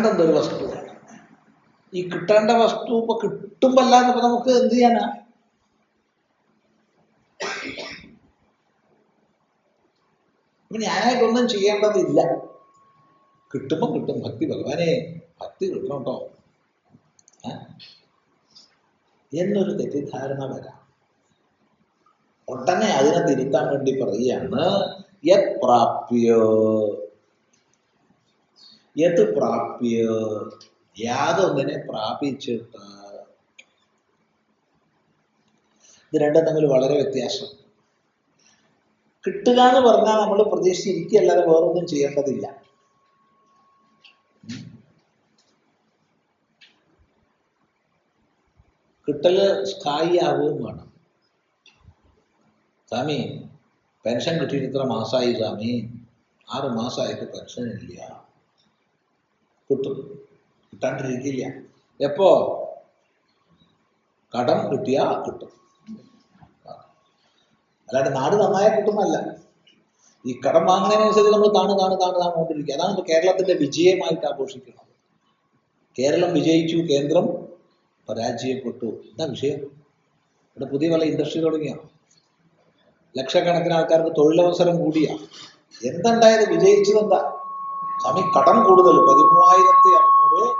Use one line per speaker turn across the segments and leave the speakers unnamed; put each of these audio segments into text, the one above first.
കിട്ടേണ്ട എന്തൊരു വസ്തുവാണ് ഈ കിട്ടേണ്ട വസ്തു ഇപ്പൊ കിട്ടുമ്പല്ലാതെ ഇപ്പൊ നമുക്ക് എന്ത് ചെയ്യാനാ? ഞാനായിട്ടൊന്നും ചെയ്യേണ്ടതില്ല. കിട്ടുമ്പോ കിട്ടും ഭക്തി ഭഗവാനെ ഭക്തി കിട്ടണം കേട്ടോ? എന്നൊരു തെറ്റിദ്ധാരണ വരാം. ഉടനെ അതിനെ തിരുത്താൻ വേണ്ടി പറയുകയാണ് യത് പ്രാപ്യ യത് പ്രാപ്യ യാതൊന്നിനെ പ്രാപിച്ചിട്ട് ഇത് രണ്ടും തമ്മിൽ വളരെ വ്യത്യാസം. കിട്ടുക എന്ന് പറഞ്ഞാൽ നമ്മൾ പ്രതീക്ഷിച്ചിരിക്കുകയല്ലാതെ വേറൊന്നും ചെയ്യേണ്ടതില്ല. കിട്ടൽ സ്ഥായി ആവുകയും വേണം. സ്വാമി പെൻഷൻ കിട്ടിയിട്ട് ഇത്ര മാസമായി സ്വാമി. ആറ് മാസമായിട്ട് പെൻഷൻ ഇല്ല കിട്ടും. കിട്ടാണ്ടിരിക്കില്ല. എപ്പോ? കടം കിട്ടിയാ കിട്ടും. അല്ലാണ്ട് നാട് നന്നായാൽ കിട്ടുന്നല്ല ഈ കടം വാങ്ങുന്നതിനനുസരിച്ച് നമ്മൾ താണ് താണ് താണ് താണുകൊണ്ടിരിക്കുക അതാണ് കേരളത്തിന്റെ വിജയമായിട്ട് ആഘോഷിക്കുന്നത്. കേരളം വിജയിച്ചു കേന്ദ്രം പരാജയപ്പെട്ടു. എന്താ വിഷയം. ഇവിടെ പുതിയ പല ഇൻഡസ്ട്രി തുടങ്ങിയ? ലക്ഷക്കണക്കിന് ആൾക്കാർക്ക് തൊഴിലവസരം കൂടിയ. എന്തുണ്ടായത്? വിജയിച്ചതെന്താ സ്വാമി കടം കൂടുതൽ. പതിമൂവായിരത്തി അറുന്നൂറ്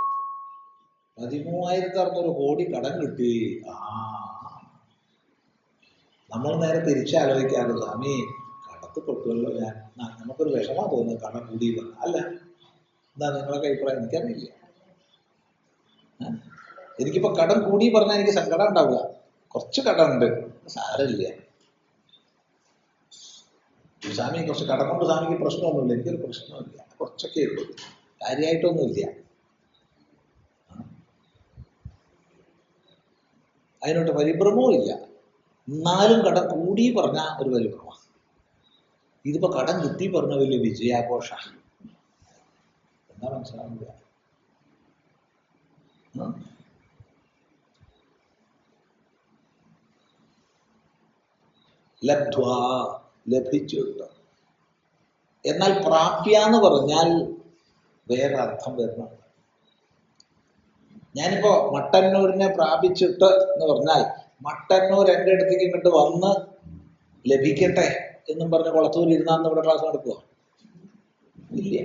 പതിമൂവായിരത്തി അറുന്നൂറ് കോടി കടം കിട്ടി. ആ. നമ്മൾ നേരെ തിരിച്ചാലോചിക്കാറ് സ്വാമി കടത്ത് പൊട്ടുമല്ലോ ഞാൻ. നമുക്കൊരു വിഷമം തോന്നുന്നു കടം കൂടി. അല്ല. എന്താ നിങ്ങളൊക്കെ അഭിപ്രായം? എനിക്കറിയില്ല? എനിക്കിപ്പോ കടം കൂടി പറഞ്ഞാൽ എനിക്ക് സങ്കടം ഉണ്ടാവുക കുറച്ച് കടം ഉണ്ട്. സാരമില്ല. സ്വാമി കുറച്ച് കടം കൊണ്ട് സ്വാമിക്ക് പ്രശ്നമൊന്നുമില്ല എനിക്കൊരു പ്രശ്നമില്ല. കുറച്ചൊക്കെ ഉള്ളൂ. കാര്യമായിട്ടൊന്നുമില്ല. അതിനോട്ട് പരിഭ്രമവും ഇല്ല. എന്നാലും കടം കൂടി പറഞ്ഞ ഒരു പരിഭ്രമമാണ് ഇതിപ്പോ കടം കിട്ടി പറഞ്ഞ വലിയ വിജയാഘോഷ. എന്താ മനസ്സിലാവില്ല ഉം? ലബ്ധ്വ കിട്ടും. എന്നാൽ പ്രാപ്യ എന്ന് പറഞ്ഞാൽ വേറെ അർത്ഥം വരുന്നുണ്ട് ഞാനിപ്പോ മട്ടന്നൂരിനെ പ്രാപിച്ചിട്ട് എന്ന് പറഞ്ഞാൽ മട്ടന്നൂർ എന്റെ അടുത്തേക്ക് ഇങ്ങോട്ട് വന്ന് ലഭിക്കട്ടെ എന്നും പറഞ്ഞ് കുളത്തൂർ ഇരുന്നാന്ന് ഇവിടെ ക്ലാസ് നടക്കുക ഇല്ല.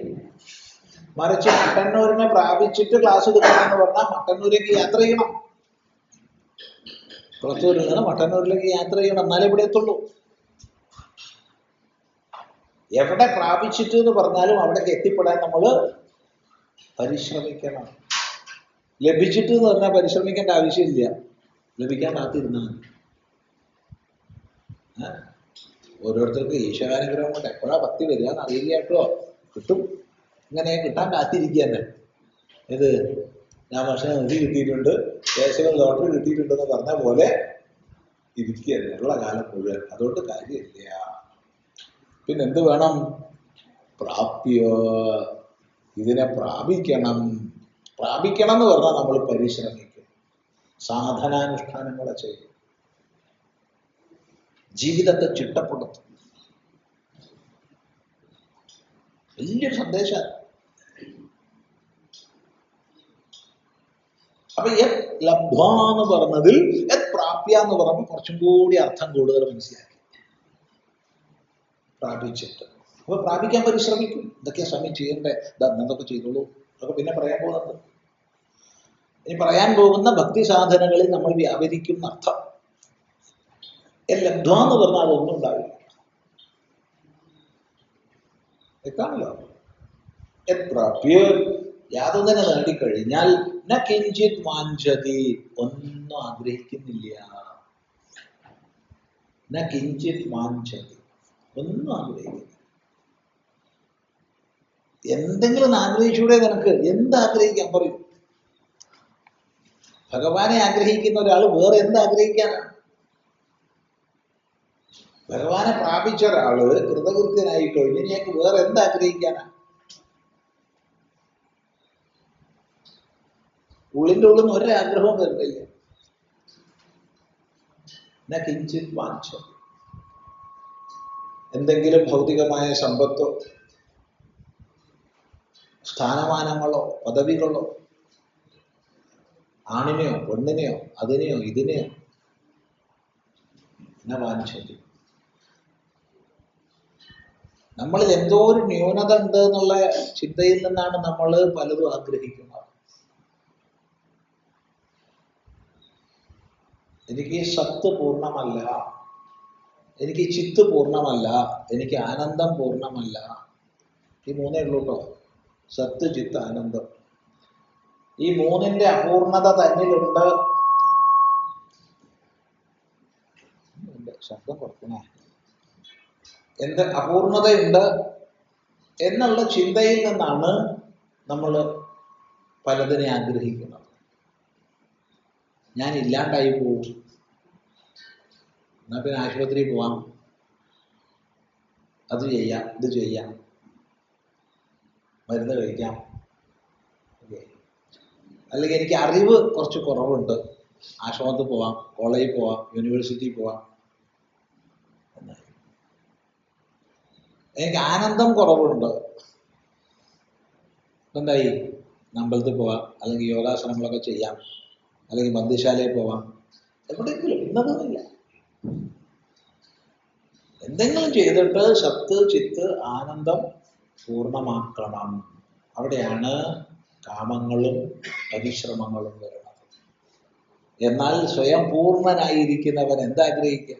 മറിച്ച് മട്ടന്നൂരിനെ പ്രാപിച്ചിട്ട് ക്ലാസ് എടുക്കണമെന്ന് പറഞ്ഞാൽ മട്ടന്നൂരേക്ക് യാത്ര ചെയ്യണം. കുളത്തൂരിൽ നിന്ന് മട്ടന്നൂരിലേക്ക് യാത്ര ചെയ്യണം. എന്നാലേ ഇവിടെ എത്തുള്ളൂ. എവിടെ പ്രാപിച്ചിട്ട് എന്ന് പറഞ്ഞാലും അവിടേക്ക് എത്തിപ്പെടാൻ നമ്മൾ പരിശ്രമിക്കണം. ലഭിച്ചിട്ട് എന്ന് പറഞ്ഞാൽ പരിശ്രമിക്കേണ്ട ആവശ്യമില്ല. ലഭിക്കാൻ കാത്തിരുന്നാൽ? ഓരോരുത്തർക്ക് ഈശ്വരാനുഗ്രഹം കൊണ്ട് എപ്പോഴാ ഭക്തി വരിക എന്ന് അറിയില്ല കേട്ടോ. കിട്ടും. ഇങ്ങനെ കിട്ടാൻ കാത്തിരിക്കുക തന്നെ ഇത് ഞാൻ ഭക്ഷണം നിധി കിട്ടിയിട്ടുണ്ട്. കേശവൻ ലോട്ടറി കിട്ടിയിട്ടുണ്ടെന്ന് പറഞ്ഞ പോലെ ഇരിക്കുകയല്ല ഉള്ള കാലം മുഴുവൻ. അതുകൊണ്ട് കാര്യമില്ല. പിന്നെ എന്ത് വേണം? പ്രാപ്യ ഇതിനെ പ്രാപിക്കണം. പ്രാപിക്കണം എന്ന് പറഞ്ഞാൽ നമ്മൾ പരിശ്രമിക്കും. സാധനാനുഷ്ഠാനങ്ങളെ ചെയ്യും. ജീവിതത്തെ ചിട്ടപ്പെടുത്തും. വലിയൊരു സന്ദേശം. അപ്പൊ യത് ലബ്ധ എന്ന് പറഞ്ഞതിൽ പ്രാപ്യ എന്ന് പറഞ്ഞപ്പോൾ കുറച്ചും കൂടി അർത്ഥം കൂടുതൽ മനസ്സിലാക്കി. പ്രാപിച്ചിട്ട്. അപ്പൊ പ്രാപിക്കാൻ പരിശ്രമിക്കും. ഇതൊക്കെയാ സ്വാമി ചെയ്യേണ്ടത് ഇതാ എന്തൊക്കെ ചെയ്തോളൂ. അതൊക്കെ പിന്നെ പറയാൻ പോകുന്നത് ഇനി പറയാൻ പോകുന്ന ഭക്തി സാധനങ്ങളിൽ നമ്മൾ വ്യാപരിക്കുന്ന അർത്ഥം. യത് ലബ്ധ എന്ന് പറഞ്ഞാൽ അതൊന്നും ഉണ്ടാവില്ല. എത്താണല്ലോ യത് പ്രാപ്യ യാതൊന്നിനെ നേടിക്കഴിഞ്ഞാൽ ന വാഞ്ചതി. ഒന്നും ആഗ്രഹിക്കുന്നില്ല. ന വാഞ്ചതി. ഒന്നും ആഗ്രഹിക്കുന്നില്ല. എന്തെങ്കിലും ആഗ്രഹിച്ചൂടെ നിനക്ക്? എന്ത് ആഗ്രഹിക്കാൻ പറയും? ഭഗവാനെ ആഗ്രഹിക്കുന്ന ഒരാൾ വേറെ എന്ത് ആഗ്രഹിക്കാനാണ് ഭഗവാനെ പ്രാപിച്ച ഒരാൾ കൃതകൃത്യനായി കഴിഞ്ഞ് ഞങ്ങൾക്ക് വേറെ എന്ത് ആഗ്രഹിക്കാനാണ് ഉള്ളിന്റെ ഉള്ളിൽ നിന്ന് ഒരാഗ്രഹവും വരുന്നില്ല. എന്നാ കിഞ്ചിത് എന്തെങ്കിലും ഭൗതികമായ സമ്പത്തോ സ്ഥാനമാനങ്ങളോ പദവികളോ ആണിനെയോ പെണ്ണിനെയോ അതിനെയോ ഇതിനെയോ എന്നെ വാങ്ങിച്ചു നമ്മളിൽ എന്തോ ഒരു ന്യൂനത ഉണ്ട് എന്നുള്ള ചിന്തയിൽ നിന്നാണ് നമ്മൾ പലതും ആഗ്രഹിക്കുന്നത്. എനിക്ക് സത്ത് പൂർണമല്ല. എനിക്ക് ചിത്ത് പൂർണമല്ല എനിക്ക് ആനന്ദം പൂർണമല്ല. ഈ മൂന്നേ ഉള്ളൂ കേട്ടോ സത്ത് ചിത്ത് ആനന്ദം. ഈ മൂന്നിന്റെ അപൂർണത തന്നിലുണ്ട്. ശബ്ദം കുറക്കണേ. എന്ത് അപൂർണതയുണ്ട് എന്നുള്ള ചിന്തയിൽ നിന്നാണ് നമ്മൾ പലതിനെ ആഗ്രഹിക്കുന്നത്. ഞാൻ ഇല്ലാണ്ടായി പോവും. എന്നാ പിന്നെ ആശുപത്രിയിൽ പോവാം. അത് ചെയ്യാം ഇത് ചെയ്യാം. മരുന്ന് കഴിക്കാം. അല്ലെങ്കിൽ എനിക്ക് അറിവ് കുറച്ച് കുറവുണ്ട്. ആശ്രമത്തിൽ പോവാം കോളേജിൽ പോവാം യൂണിവേഴ്സിറ്റിയിൽ പോവാം. എനിക്ക് ആനന്ദം കുറവുണ്ട്. എന്തായി അമ്പലത്തിൽ പോവാം അല്ലെങ്കിൽ യോഗാസനങ്ങളൊക്കെ ചെയ്യാം അല്ലെങ്കിൽ മന്ദിശാലയിൽ പോവാം. എവിടെയെങ്കിലും ഇന്നതൊന്നുമില്ല. എന്തെങ്കിലും ചെയ്തിട്ട് ശത്ത് ചിത്ത് ആനന്ദം പൂർണമാക്കണം. അവിടെയാണ് കാമങ്ങളും പരിശ്രമങ്ങളും വരുന്നത്. എന്നാൽ സ്വയം പൂർണനായിരിക്കുന്നവൻ എന്താഗ്രഹിക്കുക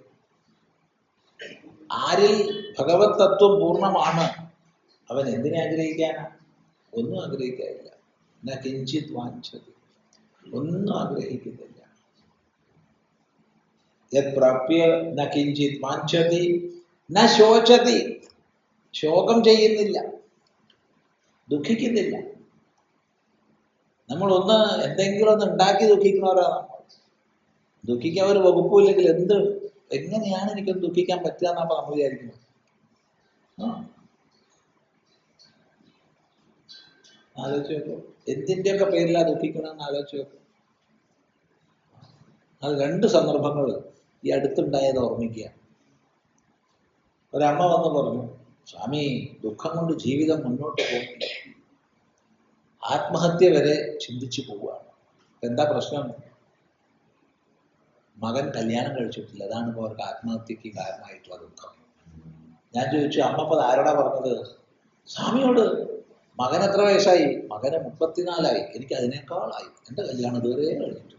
ആരിൽ ഭഗവത് തത്വം പൂർണമാണ് അവൻ എന്തിനെ ആഗ്രഹിക്കാനാ? ഒന്നും ആഗ്രഹിക്കാനില്ല. എന്നാ കിഞ്ചിത് വാഞ്ചതി. ഒന്നും ആഗ്രഹിക്കുന്നില്ല. യത് പ്രാപ്യ ന കിഞ്ചിത് വാഞ്ചതി ന ശോചതി ശോകം ചെയ്യുന്നില്ല। ദുഃഖിക്കുന്നില്ല। നമ്മളൊന്ന് എന്തെങ്കിലും ഒന്ന് ഉണ്ടാക്കി ദുഃഖിക്കുന്നവരാണ് നമ്മൾ. ദുഃഖിക്കാൻ ഒരു വകുപ്പില്ലെങ്കിൽ എന്ത് എങ്ങനെയാണ് എനിക്കൊന്ന് ദുഃഖിക്കാൻ പറ്റുക എന്നാണ് നമ്മൾ വിചാരിക്കുന്നത്. ആലോചിച്ച് നോക്കൂ. എന്തിന്റെയൊക്കെ പേരിലാണ് ദുഃഖിക്കണമെന്ന് ആലോചിച്ച് നോക്കൂ. അത് രണ്ട് സന്ദർഭങ്ങൾ. ഈ അടുത്തുണ്ടായത് ഓർമ്മിക്കുക ഒരമ്മ വന്ന് പറഞ്ഞു സ്വാമി ദുഃഖം കൊണ്ട് ജീവിതം മുന്നോട്ട് പോകുന്നില്ല. ആത്മഹത്യ വരെ ചിന്തിച്ചു പോവുകയാണ്. എന്താ പ്രശ്നം? മകൻ കല്യാണം കഴിച്ചിട്ടില്ല. അതാണ് ഇപ്പോൾ അവർക്ക് ആത്മഹത്യക്ക് കാരണമായിട്ടുള്ള ദുഃഖം. ഞാൻ ചോദിച്ചു അമ്മ അപ്പോൾ ആരോടാ പറഞ്ഞത്? സ്വാമിയോട് മകൻ എത്ര വയസ്സായി? മകന് മുപ്പത്തിനാലായി. എനിക്ക് അതിനേക്കാളായി. എന്റെ കല്യാണം ഇതുവരെ. ഇത്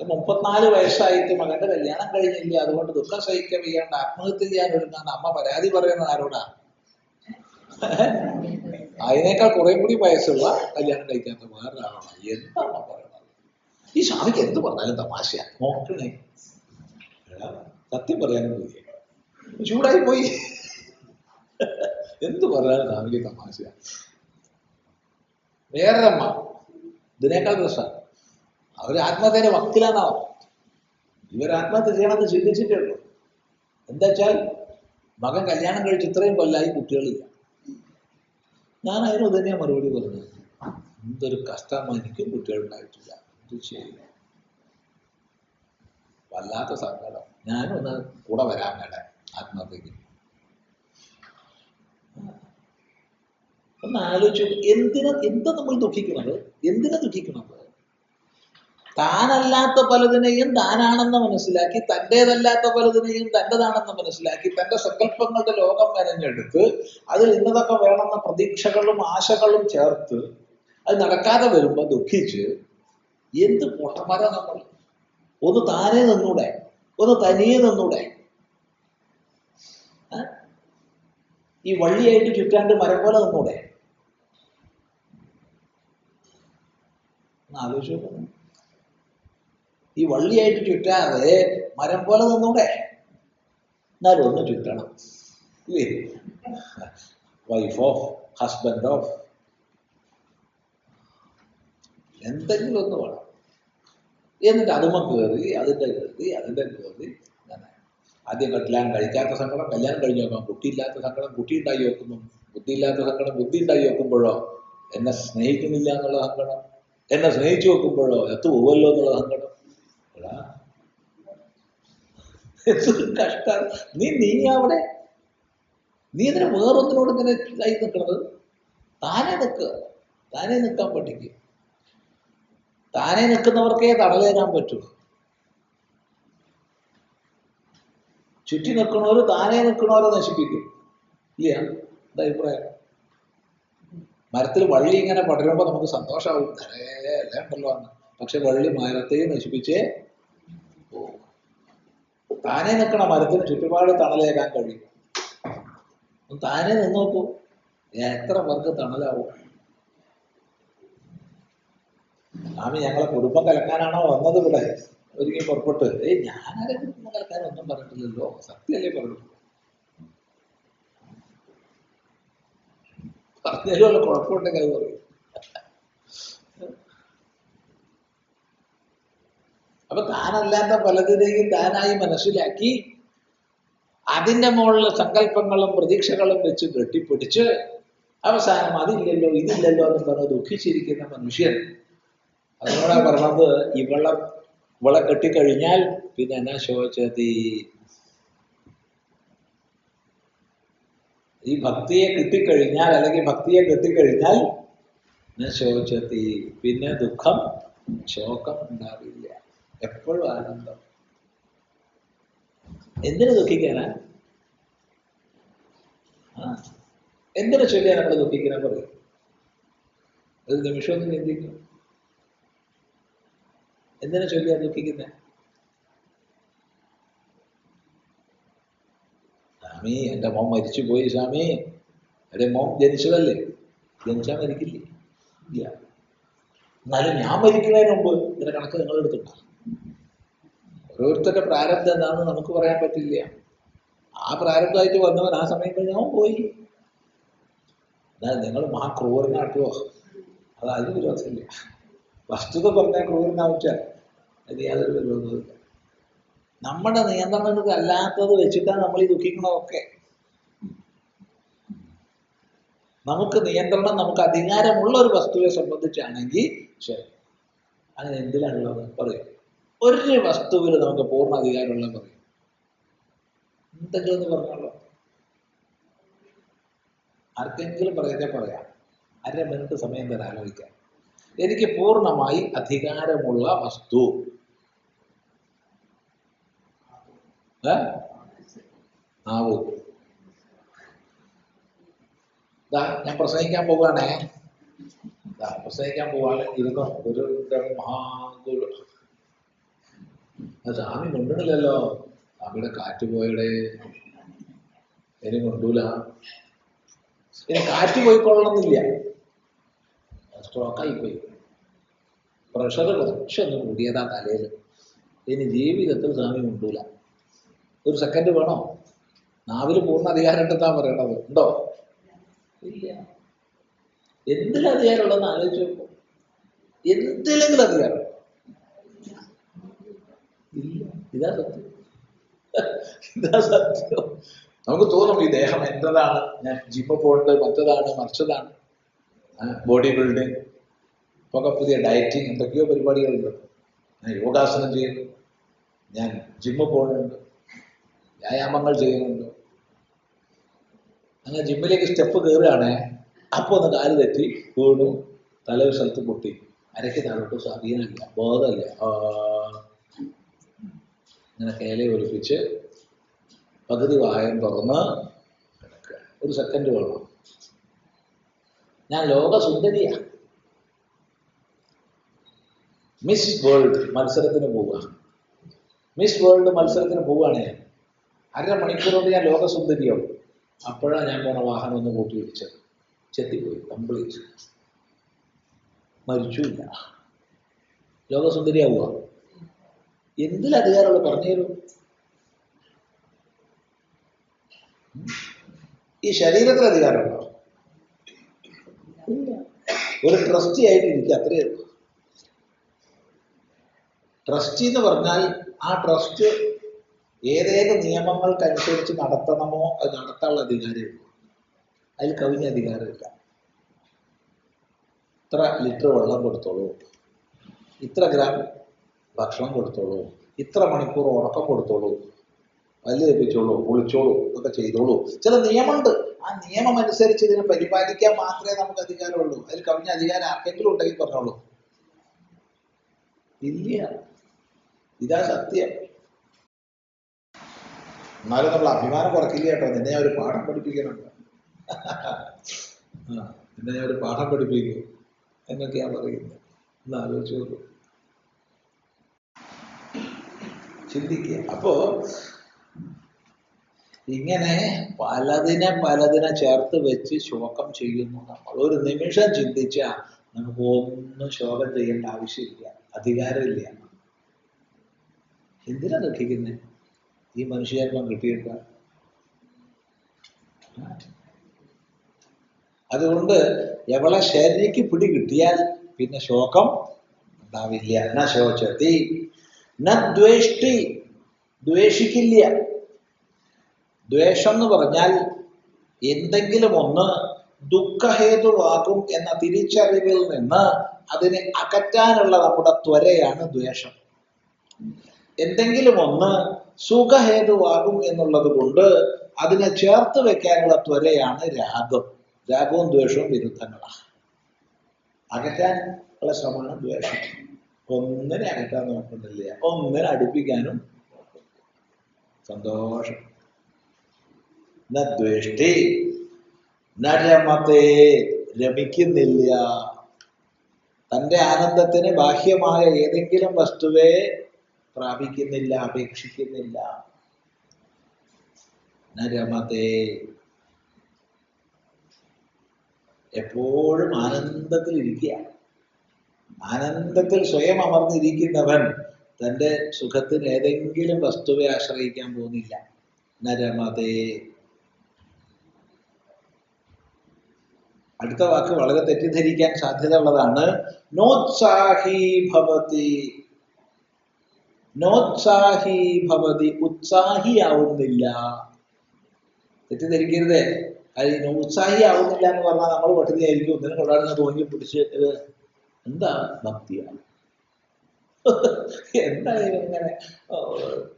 മുപ്പത്തിനാല് വയസ്സായിട്ട് മകന്റെ കല്യാണം കഴിഞ്ഞില്ല. അതുകൊണ്ട് ദുഃഖം സഹിക്കാൻ വയ്യാണ്ട് ആത്മഹത്യ ചെയ്യാൻ ഒരുങ്ങാന്ന് അമ്മ പരാതി പറയുന്നത് ആരോടാ? അതിനേക്കാൾ കുറെ കൂടി വയസ്സുള്ള കല്യാണം കഴിക്കാത്ത വേറൊരാളാണ്. എന്താണ് പറയുന്നത്? ഈ സ്വാമിക്ക് എന്ത് പറഞ്ഞാലും തമാശയാണ് നോക്കണേ സത്യം പറയാനും പോയി. ചൂടായി പോയി. എന്ത് പറഞ്ഞാലും സ്വാമിക്ക് തമാശയാണ് വേറൊരമ്മ. ഇതിനേക്കാൾ രസമാണ് അവർ ആത്മഹത്യയുടെ വക്കിലാണാവും? ഇവർ ആത്മഹത്യ ചെയ്യണമെന്ന് ചിന്തിച്ചിട്ടേ ഉള്ളൂ എന്താ വെച്ചാൽ മകൻ കല്യാണം കഴിച്ച് ഇത്രയും കൊല്ലായി കുട്ടികളില്ല. ഞാൻ അതിന് തന്നെ മറുപടി പറഞ്ഞത് എന്തൊരു കഷ്ടം എനിക്കും കുട്ടികളുണ്ടായിട്ടില്ല എന്ത് ചെയ്യും വല്ലാത്ത സങ്കടം. ഞാനും ഒന്ന് കൂടെ വരാൻ വേണ്ട ആത്മഹത്യക്ക്. ഒന്ന് ആലോചിച്ചു എന്തിനാ എന്താ നമ്മൾ ദുഃഖിക്കുന്നത്? എന്തിനാ ദുഃഖിക്കുന്നത്? താനല്ലാത്ത പലതിനെയും താനാണെന്ന് മനസ്സിലാക്കി തന്റേതല്ലാത്ത പലതിനെയും തന്റെതാണെന്ന് മനസ്സിലാക്കി തന്റെ സങ്കല്പങ്ങളുടെ ലോകം മെനഞ്ഞെടുത്ത് അതിൽ ഇന്നതൊക്കെ വേണമെന്ന പ്രതീക്ഷകളും ആശകളും ചേർത്ത് അത് നടക്കാതെ വരുമ്പോൾ ദുഃഖിച്ച് എന്ത് പൊട്ടമര നമ്മൾ? ഒന്ന് താനേ നിന്നൂടെ ഒന്ന് തനിയെ നിന്നൂടെ? ഈ വള്ളിയായിട്ട് ചുറ്റാണ്ട് മരം പോലെ നിന്നൂടെ? ആലോചിച്ച് ഈ വള്ളിയായിട്ട് ചുറ്റാതെ മരം പോലെ നിന്നൂടെ. എന്നാലും ഒന്ന് ചുറ്റണം. ഇല്ലേ? വൈഫ് ഹസ്ബൻഡ് എന്തെങ്കിലും ഒന്ന് വേണം. എന്നിട്ട് അതുമ കയറി അതിന്റെ കയറി അതിന്റെ കയറി ആദ്യം കല്യാണം കഴിക്കാത്ത സങ്കടം കല്യാണം കഴിഞ്ഞ് നോക്കാം കുട്ടിയില്ലാത്ത സങ്കടം കുട്ടി ഉണ്ടായി നോക്കുന്നു. ബുദ്ധിയില്ലാത്ത സങ്കടം ബുദ്ധി ഉണ്ടായി നോക്കുമ്പോഴോ? എന്നെ സ്നേഹിക്കുന്നില്ല എന്നുള്ള സങ്കടം. എന്നെ സ്നേഹിച്ചു നോക്കുമ്പോഴോ? എത്തു പോവല്ലോ എന്നുള്ള സങ്കടം. എന്തൊരു നീ നീ അവിടെ നീ ഇതിന് വേറൊന്നിനോട് ഇങ്ങനെ കൈ നിൽക്കുന്നത് താനെ നിൽക്കുക താനെ നിൽക്കാൻ പറ്റിക്കും. താനെ നിൽക്കുന്നവർക്കേ തടലേരാൻ പറ്റുള്ളൂ ചുറ്റി നിൽക്കണവർ താനെ നിൽക്കണവരെ നശിപ്പിക്കും. ഇല്ല? എന്താ അഭിപ്രായം? മരത്തിൽ വള്ളി ഇങ്ങനെ പടരുമ്പോൾ നമുക്ക് സന്തോഷമാവും നിറയെ അല്ലേ ഉണ്ടല്ലോ പക്ഷെ വള്ളി മരത്തെയും നശിപ്പിച്ചേ. താനെ നിൽക്കണ മരത്തിന് ചുറ്റുപാട് തണലേക്കാൻ കഴിയും. താനേ നിന്നോക്കൂ. നിന്ന് നോക്കൂ എത്ര പേർക്ക് തണലാവും? സ്വാമി ഞങ്ങളെ കുടുംബം കലക്കാനാണോ വന്നത് ഇവിടെ? ഒരുങ്ങി പുറപ്പെട്ട്. ഏയ് ഞാനാരെ കുടുംബം കലക്കാൻ ഒന്നും പറഞ്ഞിട്ടില്ലല്ലോ. സത്യല്ലേ പറഞ്ഞിട്ടുള്ളൂ പറഞ്ഞാലും കുഴപ്പമുണ്ടെങ്കിൽ അത് പറയും. അപ്പൊ താനല്ലാത്ത പലതിനെയും താനായി മനസ്സിലാക്കി അതിന്റെ മുകളിൽ സങ്കല്പങ്ങളും പ്രതീക്ഷകളും വെച്ച് കെട്ടിപ്പിടിച്ച് അവസാനം അതില്ലല്ലോ ഇതില്ലല്ലോ എന്ന് പറഞ്ഞ് ദുഃഖിച്ചിരിക്കുന്ന മനുഷ്യൻ. അതിനോടാ പറഞ്ഞത് ഇവളെ ഇവളെ കെട്ടിക്കഴിഞ്ഞാൽ പിന്നെ എന്നാ ശോചതി ഈ ഭക്തിയെ കിട്ടിക്കഴിഞ്ഞാൽ അല്ലെങ്കിൽ ഭക്തിയെ കെട്ടിക്കഴിഞ്ഞാൽ എന്നാ ശോചതി പിന്നെ ദുഃഖം ശോകം ഉണ്ടാവില്ല. എപ്പോഴും ആനന്ദം. എന്തിനു ദുഃഖിക്കാനാ? ആ എന്തിനു ചൊല്ലിയാ നമ്മൾ ദുഃഖിക്കാനാ പറയും. ഒരു നിമിഷം ഒന്ന് ചിന്തിക്കും എന്തിനു ചൊല്ലിയാ ദുഃഖിക്കുന്നേ? സ്വാമി എന്റെ മോൻ മരിച്ചു പോയി സ്വാമി. എന്റെ മോൻ ജനിച്ചതല്ലേ? ജനിച്ചാൽ മരിക്കില്ലേ? ഇല്ല. എന്നാലും ഞാൻ മരിക്കുന്നതിന് മുമ്പ് ഇതിന്റെ കണക്ക് നിങ്ങൾ ഓരോരുത്തരുടെ പ്രാരബ്ധം എന്താണെന്ന് നമുക്ക് പറയാൻ പറ്റില്ല. ആ പ്രാരബ്ധമായിട്ട് വന്നവൻ ആ സമയം കഴിഞ്ഞ് അവൻ പോയി. എന്നാൽ നിങ്ങൾ മഹാക്രൂരനാട്ടോ. അത് അതിന് വിരോധമില്ല. വസ്തുത പറഞ്ഞാൽ ക്രൂരനാവിച്ചാൽ അത് യാതൊരു വിരോധമില്ല നമ്മുടെ നിയന്ത്രണത്തിൽ അല്ലാത്തത് വെച്ചിട്ടാണ് നമ്മൾ ഈ ദുഃഖിക്കണതൊക്കെ. നമുക്ക് നിയന്ത്രണം നമുക്ക് അധികാരമുള്ള ഒരു വസ്തുവെ സംബന്ധിച്ചാണെങ്കിൽ ശരി. അങ്ങനെ എന്തിലാണുള്ളത് പറയും. ഒരു വസ്തുവിന് നമുക്ക് പൂർണ അധികാരമുള്ള പറയും എന്തെങ്കിലും ഒന്ന് പറഞ്ഞോളൂ. ആർക്കെങ്കിലും പറയാതെ പറയാം. അര മിനിറ്റ് സമയം തരാൻ ആലോചിക്കാം. എനിക്ക് പൂർണമായി അധികാരമുള്ള വസ്തു. ഞാൻ പ്രസംഗിക്കാൻ പോവുകയാണേ. പ്രസംഗിക്കാൻ പോവാണ്. ഇരുന്നോ? ഒരു മഹാഗുരു സ്വാമി കൊണ്ടിടില്ലല്ലോ സ്വാമിയുടെ കാറ്റ് പോയടെ. ഇനി കൊണ്ടൂല. ഇനി കാറ്റ് പോയിക്കൊള്ളണമെന്നില്ല സ്ട്രോക്കായി പോയി പ്രഷർ കുറച്ചൊന്ന് കൂടിയതാ തലയിൽ ഇനി ജീവിതത്തിൽ സ്വാമി കൊണ്ടൂല. ഒരു സെക്കൻഡ് വേണോ? നാവിൽ പൂർണ അധികാരം ഉണ്ടെന്നാ പറയണത്. ഉണ്ടോ? ഇല്ല. എന്തിലും ഉള്ളതെന്ന് ആലോചിച്ച് എന്തിലെങ്കിലും അധികാരം ഇല്ല ഇതാ സത്യം. ഇതാ സത്യം. നമുക്ക് തോന്നും ഈ ദേഹം എന്റേതാണ് ഞാൻ ജിമ്മ പോകുന്നുണ്ട് മറ്റതാണ് മറിച്ചതാണ്? ബോഡി ബിൽഡിങ് ഇപ്പൊക്കെ പുതിയ ഡയറ്റിങ് എന്തൊക്കെയോ പരിപാടികളുണ്ട്. ഞാൻ യോഗാസനം ചെയ്യുന്നു. ഞാൻ ജിമ്മ് പോകുന്നുണ്ട്. വ്യായാമങ്ങൾ ചെയ്യുന്നുണ്ട്. അങ്ങനെ ജിമ്മിലേക്ക് സ്റ്റെപ്പ് കയറുകയാണേ അപ്പോൾ ഒന്ന് കാൽ തെറ്റി വീണു തല ഒരു സ്ഥലത്ത് പൊട്ടി. അരയ്ക്ക് താഴോട്ട് സ്വാധീനമില്ല ബോധമില്ല. ഇങ്ങനെ കേല ഒലിപ്പിച്ച് പകുതി വായം തുറന്ന് കിടക്കുക. ഒരു സെക്കൻഡ് വേണം. ഞാൻ ലോക സുന്ദരിയാ മിസ് വേൾഡ് മത്സരത്തിന് പോവുക. മിസ് വേൾഡ് മത്സരത്തിന് പോവുകയാണ്. അര മണിക്കൂർ കൊണ്ട് ഞാൻ ലോക സുന്ദരിയാവും അപ്പോഴാണ് ഞാൻ പോണ വാഹനം ഒന്ന് കൂട്ടി ഇടിച്ചത്. ചെത്തിപ്പോയി കംപ്ലീറ്റ് മരിച്ചു മരിച്ചില്ല ലോകസുന്ദരിയാവുക. എന്തിൽ അധികാരമുള്ള പറഞ്ഞു തരൂ ഈ ശരീരത്തിൽ അധികാരമുണ്ടോ ഒരു ട്രസ്റ്റി ആയിട്ട് എനിക്ക് അത്രയേ ട്രസ്റ്റി എന്ന് പറഞ്ഞാൽ ആ ട്രസ്റ്റ് ഏതേത് നിയമങ്ങൾക്കനുസരിച്ച് നടത്തണമോ അത് നടത്താനുള്ള അധികാരമുള്ളൂ അതിൽ കവിഞ്ഞ അധികാരമില്ല. ഇത്ര ലിറ്റർ വെള്ളം കൊടുത്തോളൂ. ഇത്ര ഗ്രാം ഭക്ഷണം കൊടുത്തോളൂ. ഇത്ര മണിക്കൂർ ഉറക്കം കൊടുത്തോളൂ. പല്ല് ഏൽപ്പിച്ചോളൂ കുളിച്ചോളൂ ഇതൊക്കെ ചെയ്തോളൂ. ചില നിയമമുണ്ട്. ആ നിയമം അനുസരിച്ച് ഇതിനെ പരിപാലിക്കാൻ മാത്രമേ നമുക്ക് അധികാരമുള്ളൂ. അതിൽ കവിഞ്ഞ അധികാരം ആർക്കെങ്കിലും ഉണ്ടെങ്കിൽ പറഞ്ഞോളൂ. ഇല്ല. ഇതാ സത്യം. എന്നാലും നമ്മൾ അഭിമാനം കുറക്കില്ല കേട്ടോ. നിന്നെ ഞാൻ ഒരു പാഠം പഠിപ്പിക്കുന്നുണ്ട്. നിന്നെ ഞാൻ ഒരു പാഠം പഠിപ്പിക്കും എന്നൊക്കെയാ പറയുന്നത്. ഒന്ന് ആലോചിച്ച് നോക്കൂ ചിന്തിക്കുക. അപ്പോ ഇങ്ങനെ പലതിനെ പലതിനെ ചേർത്ത് വെച്ച് ശോകം ചെയ്യുന്നു നമ്മൾ. ഒരു നിമിഷം ചിന്തിച്ച നമുക്ക് ഒന്നും ശോകം ചെയ്യേണ്ട ആവശ്യമില്ല അധികാരമില്ല. എന്തിനാ ദുഃഖിക്കുന്നത് ഈ മനുഷ്യജന്മം കിട്ടിയിട്ട് അതുകൊണ്ട് എവളെ ശരീരക്ക് പിടി കിട്ടിയാൽ പിന്നെ ശോകം ഉണ്ടാവില്ല. എന്നാ ശോചത്തി. ന ദ്വേഷ്ടി ദ്വേഷിക്കില്ല. ദ്വേഷം എന്ന് പറഞ്ഞാൽ എന്തെങ്കിലും ഒന്ന് ദുഃഖഹേതുവാകും എന്ന തിരിച്ചറിവിൽ നിന്ന് അതിനെ അകറ്റാനുള്ള നമ്മുടെ ത്വരയാണ് ദ്വേഷം. എന്തെങ്കിലും ഒന്ന് സുഖഹേതുവാകും എന്നുള്ളത് കൊണ്ട് അതിനെ ചേർത്ത് വെക്കാനുള്ള ത്വരയാണ് രാഗം. രാഗവും ദ്വേഷവും വിരുദ്ധങ്ങളാണ്. അകറ്റാൻ ഉള്ള ശ്രമമാണ് ദ്വേഷം. ഒന്നിനെ അകറ്റാൻ നോക്കുന്നില്ല. ഒന്നിനെ അടുപ്പിക്കാനും സന്തോഷം. ദ്വേഷ്ടി. നരമത്തെ രമിക്കുന്നില്ല. തന്റെ ആനന്ദത്തിന് ബാഹ്യമായ ഏതെങ്കിലും വസ്തുവെ പ്രാപിക്കുന്നില്ല അപേക്ഷിക്കുന്നില്ല. നരമത്തെ എപ്പോഴും ആനന്ദത്തിൽ ഇരിക്കുക ആനന്ദത്തിൽ സ്വയം അമർന്നിരിക്കുന്നവൻ തന്റെ സുഖത്തിന് ഏതെങ്കിലും വസ്തുവെ ആശ്രയിക്കാൻ പോകുന്നില്ല. നരമതേ അടുത്ത വാക്ക് വളരെ തെറ്റിദ്ധരിക്കാൻ സാധ്യത ഉള്ളതാണ് നോത്സാഹി ഭവതി. നോത്സാഹി ഭവതി ഉത്സാഹിയാവുന്നില്ല. തെറ്റിദ്ധരിക്കരുതേ. ഉത്സാഹിയാവുന്നില്ല എന്ന് പറഞ്ഞാൽ നമ്മൾ പട്ടിണിയായിരിക്കും. ഒന്നിനും കൊള്ളാടുന്ന തോന്നി പിടിച്ച് എന്താ ഭക്തിയാണ് എന്താ ഇങ്ങനെ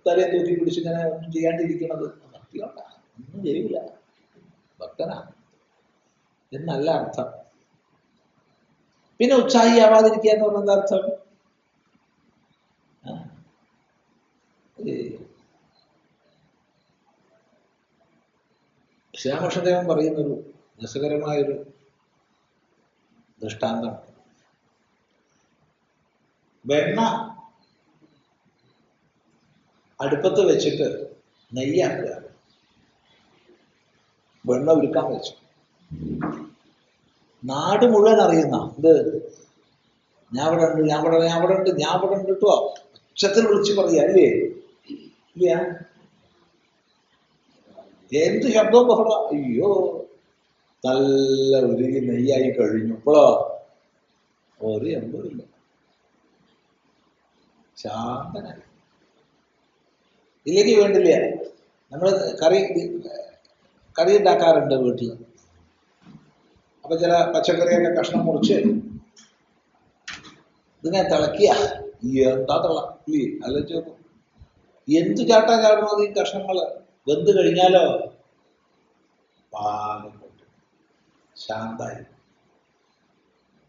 തലയെ തൂക്കി പിടിച്ച് ഇങ്ങനെ ഒന്നും ചെയ്യാണ്ടിരിക്കുന്നത് ഭക്തിയുണ്ടാ ഒന്നും ചെയ്യില്ല ഭക്തനാ. എന്നല്ല അർത്ഥം. പിന്നെ ഉത്സാഹിയാവാതിരിക്കുക എന്ന് പറഞ്ഞ അർത്ഥം. ശ്രീരാമകൃഷ്ണദേവൻ പറയുന്നൊരു രസകരമായൊരു ദൃഷ്ടാന്തം വെണ്ണ അടുപ്പത്ത് വെച്ചിട്ട് നെയ്യാക്കുക വെണ്ണ ഉരുക്കാൻ വെച്ചു. നാട് മുഴുവൻ അറിയുന്ന ഇത് ഞാൻ ഇവിടെ ഉണ്ട് ഞാൻ ഇവിടെ ഞാൻ ഇവിടെ ഉണ്ട് ഞാൻ ഇവിടെ ഉണ്ട് കേട്ടോ ഉച്ചത്തിൽ വിളിച്ച് പറയാ അല്ലേ? ഇല്ല. എന്ത് ശബ്ദവും ബഹള അയ്യോ. നല്ല ഉരുകി നെയ്യായി കഴിഞ്ഞു ഇപ്പോഴോ ഒരു എന്തോയില്ല ശാന്തനായി. ഇല്ലെങ്കിൽ വേണ്ടില്ല. നമ്മൾ കറി കറി ഉണ്ടാക്കാറുണ്ട് വീട്ടിൽ. അപ്പൊ ചില പച്ചക്കറിയൊക്കെ കഷ്ണം മുറിച്ച് ഇതിനെ തിളക്കിയ എന്താ തിളക്കി അല്ലെ എന്ത് ചാട്ടാ ചാടുന്നത് ഈ കഷ്ണങ്ങൾ വെന്ത് കഴിഞ്ഞാലോ? ശാന്തായി.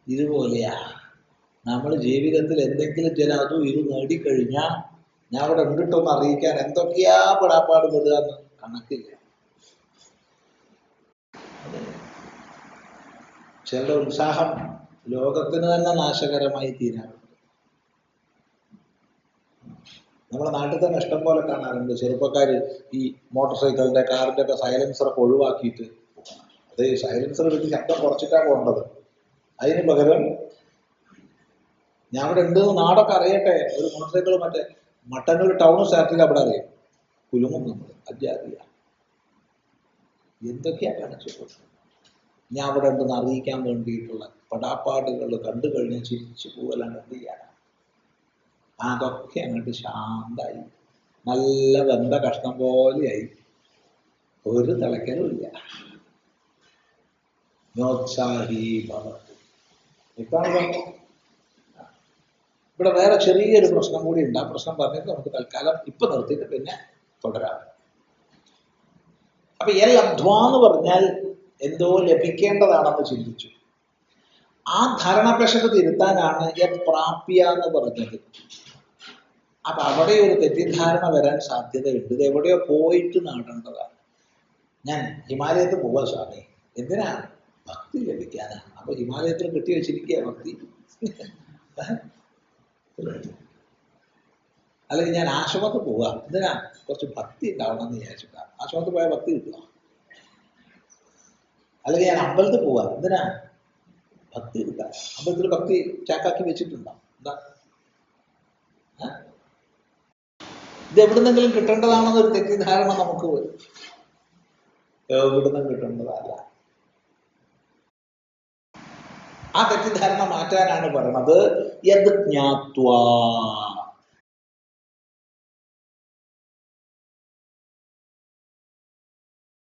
ഇതുപോലെയാ. നമ്മൾ ജീവിതത്തിൽ എന്തെങ്കിലും ചില അതും ഇത് നേടിക്കഴിഞ്ഞാൽ ഞാൻ അവിടെ ഉണ്ടിട്ടൊന്ന് അറിയിക്കാൻ എന്തൊക്കെയാ പെടാപ്പാട് പെടുക എന്ന് കണക്കില്ല. ചിലരുടെ ഉത്സാഹം ലോകത്തിന് തന്നെ നാശകരമായി തീരാറുണ്ട്. നമ്മുടെ നാട്ടിൽ തന്നെ ഇഷ്ടം പോലെ കാണാറുണ്ട്. ചെറുപ്പക്കാർ ഈ മോട്ടോർ സൈക്കിളിന്റെ കാറിന്റെ ഒക്കെ സൈലൻസർ ഒക്കെ ഒഴിവാക്കിയിട്ട്. അത് സൈലൻസർ വെച്ച് ശബ്ദം കുറച്ചിട്ടാണ് പോകേണ്ടത്. അതിന് പകരം ഞാൻ അവിടെ ഉണ്ട് നാടൊക്കെ അറിയട്ടെ. ഒരു മോട്ടോർ സൈക്കിൾ മറ്റേ മട്ടന്നൂർ ടൗണും സ്റ്റാർട്ടിൽ അവിടെ അറിയാം. കുലുങ്ങും നമ്മൾ. അജാതിയ എന്തൊക്കെയാ കാണിച്ചു ഞാൻ അവിടെ ഉണ്ടെന്ന് അറിയിക്കാൻ വേണ്ടിയിട്ടുള്ള പടാപ്പാടുകൾ കണ്ടു കഴിഞ്ഞ് ചിരിച്ചു പോകലാണ് എന്ത് ചെയ്യാനാണ് അതൊക്കെ അങ്ങോട്ട് ശാന്തായി. നല്ല വെന്ത കഷ്ണം പോലെയായി ഒരു തിളക്കലും ഇല്ല. നോത്സാഹി ഭവതി. വ്യക്തമാണല്ലോ ഇവിടെ വേറെ ചെറിയൊരു പ്രശ്നം കൂടി ഉണ്ട് ആ പ്രശ്നം പറഞ്ഞിട്ട് നമുക്ക് തൽക്കാലം ഇപ്പൊ നിർത്തിയിട്ട് പിന്നെ തുടരാം. അപ്പൊ എൽ ലബ്ധ്വ എന്ന് പറഞ്ഞാൽ എന്തോ ലഭിക്കേണ്ടതാണെന്ന് ചിന്തിച്ചു. ആ ധാരണാപേക്ഷത തിരുത്താനാണ് യത് പ്രാപ്യ എന്ന് പറഞ്ഞത്. അപ്പൊ അവിടെ ഒരു തെറ്റിദ്ധാരണ വരാൻ സാധ്യതയുണ്ട്. ഇത് എവിടെയോ പോയിട്ട് നാടേണ്ടതാണ്. ഞാൻ ഹിമാലയത്തിൽ പോവാ സ്വാമി. എന്തിനാണ് ഭക്തി ലഭിക്കാനാണ് അപ്പൊ ഹിമാലയത്തിൽ കെട്ടി വെച്ചിരിക്കുക ഭക്തി. അല്ലെങ്കിൽ ഞാൻ ആശ്രമത്തിൽ പോവുക എന്തിനാ? കുറച്ച് ഭക്തി ഉണ്ടാവണം എന്ന് വിചാരിച്ചിട്ടാ. ആശ്രമത്തിൽ പോയാൽ ഭക്തി കിട്ടുക അല്ലെങ്കിൽ ഞാൻ അമ്പലത്തിൽ പോവുക എന്തിനാ? ഭക്തി കിട്ടുക അമ്പലത്തിൽ ഭക്തി ചാക്കാക്കി വെച്ചിട്ടുണ്ടോ? എന്താ? ഇത് എവിടുന്നെങ്കിലും കിട്ടേണ്ടതാണെന്നൊരു തെറ്റിദ്ധാരണ നമുക്ക് വരും. എവിടുന്നും കിട്ടേണ്ടതല്ല. ആ തെറ്റിദ്ധാരണ മാറ്റാനാണ് പറയുന്നത് യത് ജ്ഞാത്വാ.